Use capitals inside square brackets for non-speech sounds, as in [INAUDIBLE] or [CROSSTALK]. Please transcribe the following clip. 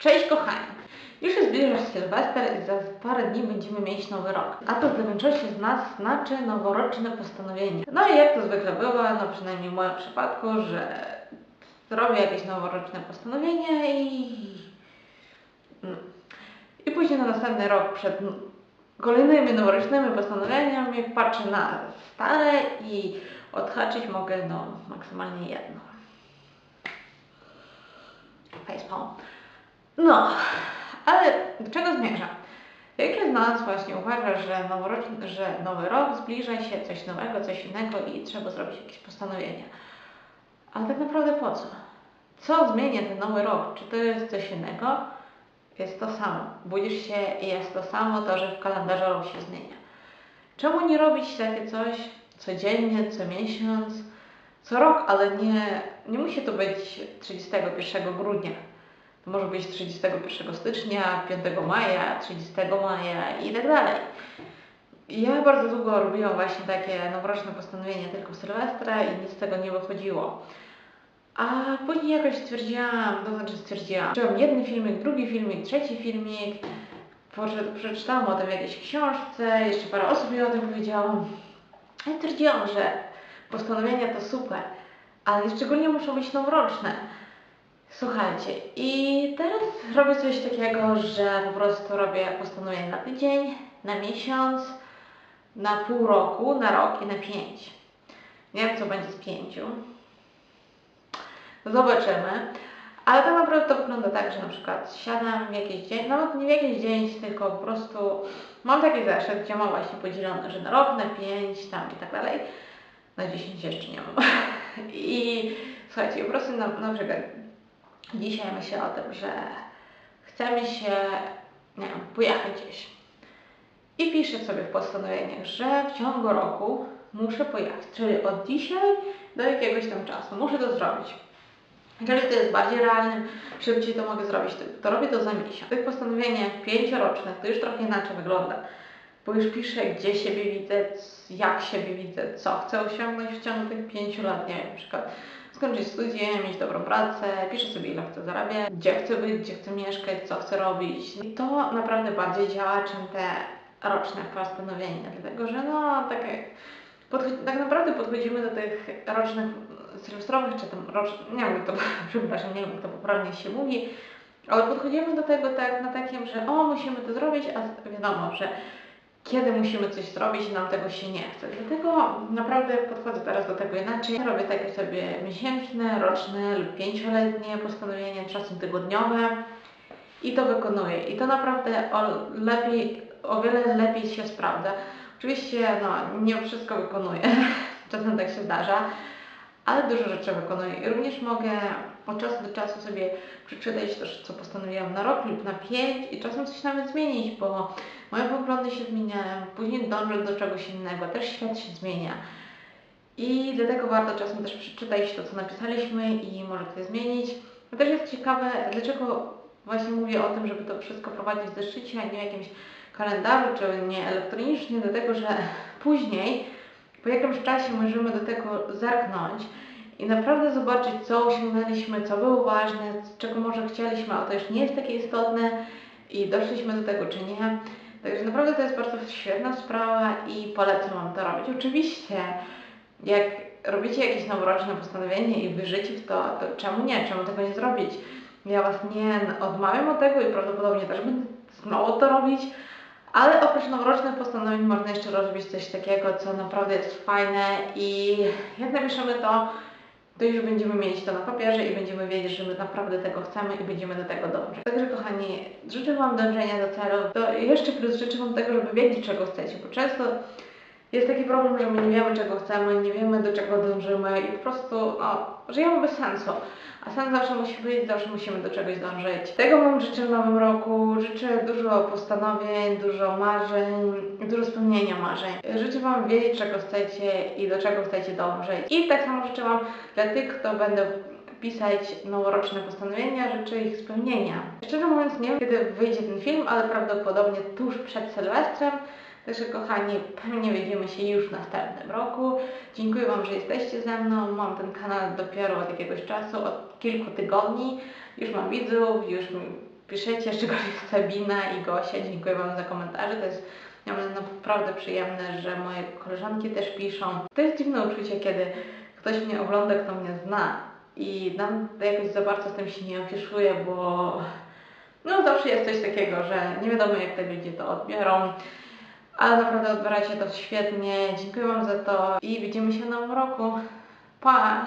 Cześć kochani! Już się zbliża Sylwester i za parę dni będziemy mieć nowy rok. A to dla większości z nas znaczy noworoczne postanowienie. No i jak to zwykle bywa, no przynajmniej w moim przypadku, że robię jakieś noworoczne postanowienie i... no. I później na następny rok przed kolejnymi noworocznymi postanowieniami patrzę na stare i odhaczyć mogę no maksymalnie jedno. Facepalm. No, ale do czego zmierzam? Wiele z nas właśnie uważa, że, że nowy rok zbliża się, coś nowego, coś innego i trzeba zrobić jakieś postanowienia. Ale tak naprawdę po co? Co zmienia ten nowy rok? Czy to jest coś innego? Jest to samo. Budzisz się i jest to samo, to, że w kalendarzu rok się zmienia. Czemu nie robić takie coś codziennie, co miesiąc, co rok, ale nie, nie musi to być 31 grudnia. To może być 31 stycznia, 5 maja, 30 maja i tak dalej. Ja bardzo długo robiłam właśnie takie noworoczne postanowienia tylko w Sylwestra i nic z tego nie wychodziło. A później jakoś stwierdziłam, to znaczy stwierdziłam, czytałam jeden filmik, drugi filmik, trzeci filmik, przeczytałam o tym w jakiejś książce, jeszcze parę osób mi o tym powiedziało. I stwierdziłam, że postanowienia to super, ale szczególnie muszą być noworoczne. Słuchajcie, i teraz robię coś takiego, że po prostu robię postanowienie na tydzień, na miesiąc, na pół roku, na rok i na pięć. Nie wiem, co będzie z pięciu. Zobaczymy. Ale tak naprawdę to wygląda tak, że na przykład siadam w jakiś dzień, nawet nie w jakiś dzień, tylko po prostu mam taki zeszyt, gdzie mam właśnie podzielone, że na rok, na pięć, tam i tak dalej. Na 10 jeszcze nie mam. [LAUGHS] I słuchajcie, po prostu na, na przykład dzisiaj myślę o tym, że chcemy się, nie wiem, pojechać gdzieś. I piszę sobie w postanowieniach, że w ciągu roku muszę pojechać, czyli od dzisiaj do jakiegoś tam czasu. Muszę to zrobić. Jeżeli to jest bardziej realnym, szybciej to mogę zrobić, to, robię to za miesiąc. Tych postanowieniach pięciorocznych to już trochę inaczej wygląda, bo już piszę, gdzie siebie widzę, jak siebie widzę, co chcę osiągnąć w ciągu tych pięciu lat, nie wiem, na przykład skończyć studia, mieć dobrą pracę, piszę sobie ile chcę zarabiać, gdzie chcę być, gdzie chcę mieszkać, co chcę robić. I to naprawdę bardziej działa, czym te roczne postanowienia, dlatego że no, tak tak naprawdę podchodzimy do tych rocznych sylwestrowych, czy tam rocznych, nie wiem to, [LAUGHS] przepraszam, nie wiem jak to poprawnie się mówi, ale podchodzimy do tego tak na takim, że o, musimy to zrobić, a wiadomo, że kiedy musimy coś zrobić i nam tego się nie chce. Dlatego naprawdę podchodzę teraz do tego inaczej. Robię takie sobie miesięczne, roczne lub pięcioletnie postanowienia, czasem tygodniowe i to wykonuję. I to naprawdę o, lepiej, o wiele lepiej się sprawdza. Oczywiście no, nie wszystko wykonuję, [LAUGHS] czasem tak się zdarza, ale dużo rzeczy wykonuję. I również mogę od czasu do czasu sobie przeczytać też, co postanowiłam na rok lub na pięć i czasem coś nawet zmienić, bo moje poglądy się zmieniają, później dążę do czegoś innego, też świat się zmienia. I dlatego warto czasem też przeczytać to, co napisaliśmy i może to zmienić. To też jest ciekawe, dlaczego właśnie mówię o tym, żeby to wszystko prowadzić w zeszycie, a nie w jakimś kalendarzu, czy nie elektronicznie, dlatego że [LAUGHS] później, po jakimś czasie możemy do tego zerknąć i naprawdę zobaczyć, co osiągnęliśmy, co było ważne, czego może chcieliśmy, a to już nie jest takie istotne i doszliśmy do tego, czy nie. Także naprawdę to jest bardzo świetna sprawa i polecam Wam to robić. Oczywiście, jak robicie jakieś noworoczne postanowienie i wierzycie w to, to czemu nie? Czemu tego nie zrobić? Ja Was nie odmawiam od tego i prawdopodobnie też będę znowu to robić, ale oprócz noworocznych postanowień można jeszcze robić coś takiego, co naprawdę jest fajne i jak napiszemy to, to już będziemy mieć to na papierze i będziemy wiedzieć, że my naprawdę tego chcemy i będziemy do tego dążyć. Także kochani, życzę Wam dążenia do celu. To jeszcze plus życzę Wam tego, żeby wiedzieć, czego chcecie, bo często jest taki problem, że my nie wiemy, czego chcemy, nie wiemy, do czego dążymy i po prostu no, żyjemy bez sensu. A sens zawsze musi być, zawsze musimy do czegoś dążyć. Tego Wam życzę w nowym roku. Życzę dużo postanowień, dużo marzeń, dużo spełnienia marzeń. Życzę Wam wiedzieć, czego chcecie i do czego chcecie dążyć. I tak samo życzę Wam dla tych, kto będą pisać noworoczne postanowienia, życzę ich spełnienia. Szczerze mówiąc, nie wiem, kiedy wyjdzie ten film, ale prawdopodobnie tuż przed Sylwestrem. Także kochani, pewnie widzimy się już w następnym roku. Dziękuję Wam, że jesteście ze mną. Mam ten kanał dopiero od jakiegoś czasu, od kilku tygodni. Już mam widzów, już mi piszecie, [LAUGHS] szczególnie Sabina i Gosia, dziękuję Wam za komentarze, to jest naprawdę przyjemne, że moje koleżanki też piszą. To jest dziwne uczucie, kiedy ktoś mnie ogląda, kto mnie zna i nam jakoś za bardzo z tym się nie opieszuje, bo no zawsze jest coś takiego, że nie wiadomo jak te ludzie to odbiorą. Ale naprawdę odbieracie to świetnie. Dziękuję Wam za to i widzimy się w nowym roku. Pa!